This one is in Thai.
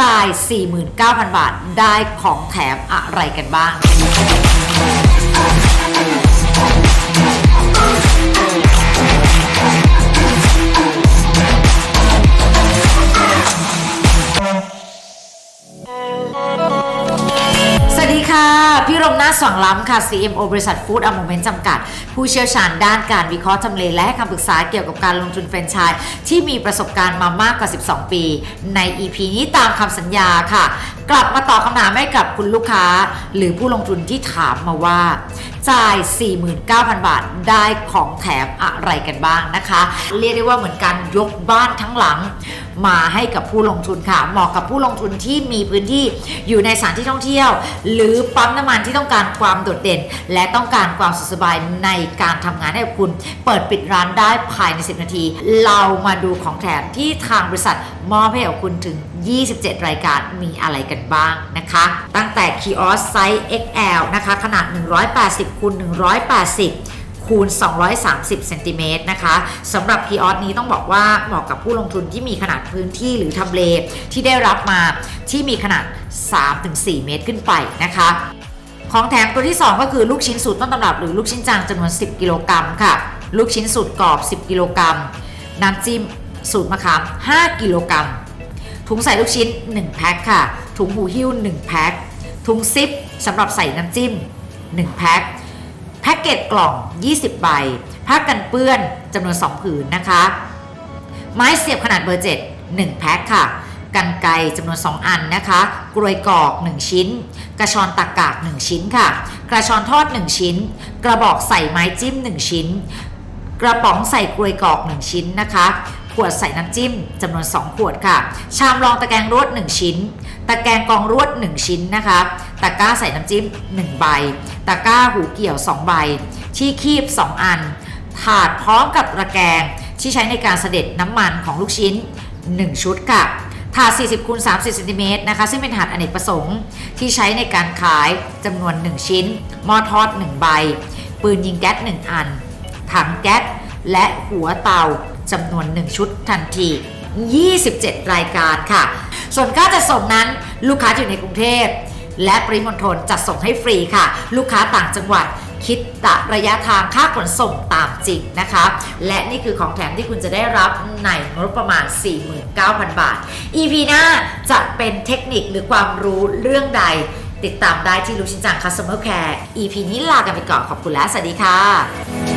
จ่าย 49,000 บาท ได้ของแถมอะไรกันบ้าง ค่ะ พี่รมนาสว่างล้ำค่ะ CMO บริษัทฟู้ดอโมเมนต์จำกัด ผู้เชี่ยวชาญด้านการวิเคราะห์ทำเลและให้คำปรึกษาเกี่ยวกับการลงทุนแฟรนไชส์ที่มีประสบการณ์มามากกว่า 12 ปี ใน EP นี้ตามคำสัญญาค่ะ กลับมาตอบคำถามให้กับคุณลูกค้า หรือผู้ลงทุนที่ถามมาว่าจ่าย 49,000 บาท ได้ของแถมอะไรกันบ้างนะคะ เรียกได้ว่าเหมือนการยกบ้านทั้งหลัง มาให้กับผู้ลงทุนค่ะ เหมาะกับผู้ลงทุนที่มีพื้นที่อยู่ในสถานที่ท่องเที่ยว หรือปั๊มน้ำมันที่ต้องการความโดดเด่น และต้องการความสุขสบายในการทำงานให้กับคุณ เปิดปิดร้านได้ภายใน 10 นาที เรามาดูของแถมที่ทางบริษัทมอบให้กับคุณถึง 27 รายการมีอะไรกันบ้างนะคะ ตั้งแต่คีออสไซส์ XL นะคะ ขนาด 180คูณ180 คูณ 230เซนติเมตรนะคะสำหรับคีออสนี้ต้องบอกว่าเหมาะกับผู้ลงทุนที่มีขนาดพื้นที่หรือทำเลที่ได้รับมาที่มีขนาด 3-4 เมตรขึ้นไปนะคะของแถมตัวที่ 2 ก็คือลูกชิ้นสูตรต้นตำรับหรือลูกชิ้นจางจำนวน 10 กิโลกรัมค่ะ ลูกชิ้นสูตรกรอบ 10 กิโลกรัม น้ำจิ้มสูตรมะขาม 5 กิโลกรัม ถุงใส่ลูกชิ้น 1 แพ็คค่ะ ถุงหูหิ้ว 1 แพ็ค ถุงซิปสำหรับใส่น้ำจิ้ม 1 แพ็ค พ็กเกจกล่อง 20 ใบผ้ากันเปื้อนจำนวน 2 ผืนนะคะ ไม้เสียบขนาดเบอร์ 7 1 แพ็คค่ะ กันไกจำนวน 2 อันนะคะ กรวยกอก 1 ชิ้น กระชอนตักกาก 1 ชิ้นค่ะ กระชอนทอด 1 ชิ้น กระบอกใส่ไม้จิ้ม 1 ชิ้น กระป๋องใส่กรวยกอก 1 ชิ้นนะคะขวดใส่น้ำจิ้มจำนวน 2 ขวดค่ะ ชามรองตะแกรงรวด 1 ชิ้น ตะแกรงกองรวด 1 ชิ้นนะคะ ตะกร้าใส่น้ำจิ้ม 1 ใบ ตะกร้าหูเกี่ยว 2 ใบ ที่คีบ 2 อัน ถาดพร้อมกับตะแกงที่ใช้ในการเสด็จน้ำมันของลูกชิ้น 1 ชุดค่ะถาด 40คูณ30เซนติเมตรนะคะ ซึ่งเป็นถาดอเนกประสงค์ ที่ใช้ในการขายจำนวน 1 ชิ้น หม้อทอด 1 ใบ ปืนยิงแก๊ส 1 อัน ถังแก๊ส และหัวเตาจำนวน 1 ชุดทันที 27 รายการค่ะ ส่วนค่าจัดส่งนั้นลูกค้าอยู่ในกรุงเทพ และปริมณฑลจัดส่งให้ฟรีค่ะ ลูกค้าต่างจังหวัดคิดตะระยะทางค่าขนส่งตามจริงนะคะ และนี่คือของแถมที่คุณจะได้รับในงบประมาณ 49,000 บาท EP หน้าจะเป็นเทคนิคหรือความรู้เรื่องใด ติดตามได้ที่ลูกชิ้นจัง Customer Care EP นี้ลากันไปก่อนขอบคุณและสวัสดีค่ะ